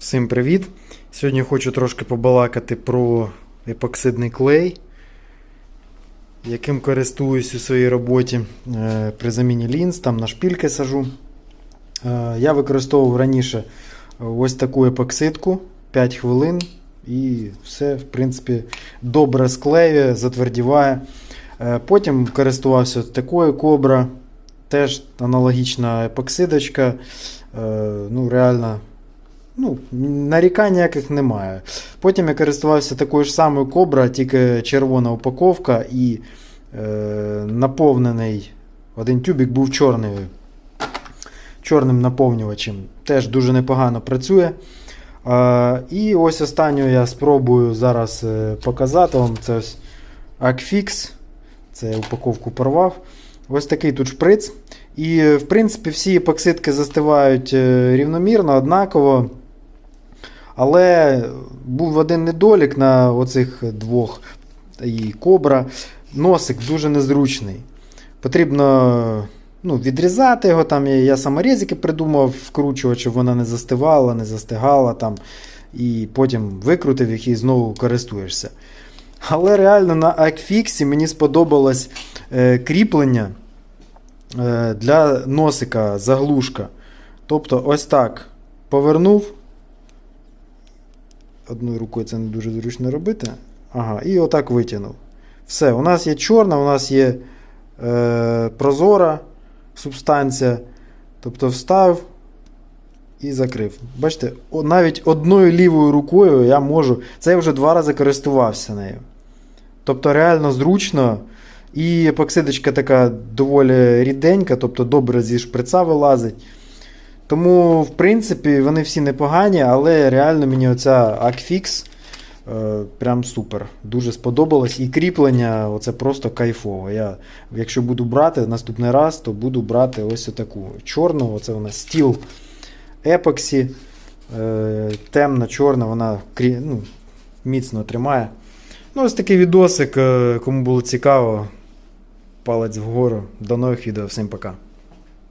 Всім привіт! Сьогодні хочу трошки побалакати про епоксидний клей, яким користуюсь у своїй роботі е, при заміні лінз, там на шпільки сажу. Е, Я використовував раніше ось таку епоксидку 5 хвилин, і все, в принципі, добре склеює, затвердіває. Е, Потім користувався такою кобра, теж аналогічна епоксидочка. Ну, реально Ну, нарікань ніяких немає. Потім я користувався такою ж самою кобра, тільки червона упаковка і е, наповнений один тюбик був чорний, чорним наповнювачем. Теж дуже непогано працює. Е, і ось останню я спробую зараз е, показати вам. Це ось Акфікс. Це я упаковку порвав. Ось такий тут шприц. І, в принципі, всі епоксидки застивають е, рівномірно, однаково. Але був один недолік на оцих двох і кобра. Носик дуже незручний. Потрібно ну, відрізати його. Там Я, саморізики придумав, вкручувати, щоб вона не застивала, не застигала. там, І потім викрутив їх і знову користуєшся. Але реально на Акфіксі мені сподобалось е, кріплення е, для носика заглушка. Тобто, ось так повернув. Одною рукою це не дуже зручно робити. Ага, і отак витягнув. Все, у нас є чорна, у нас є е, прозора субстанція. Тобто встав і закрив. Бачите, навіть одною лівою рукою я можу. Це я вже два рази користувався нею. Тобто, реально зручно. І епоксидочка така доволі ріденька, тобто добре зі шприца вилазить. Тому, в принципі, вони всі непогані, але реально мені оця Акфікс е, прям супер. Дуже сподобалось. І кріплення оце просто кайфово. Я, якщо буду брати наступний раз, то буду брати ось таку чорну. Оце нас стіл епоксі. Темна, чорна, вона ну, міцно тримає. Ну, ось такий відосик. е, Кому було цікаво, палець вгору. До нових відео. Всім пока.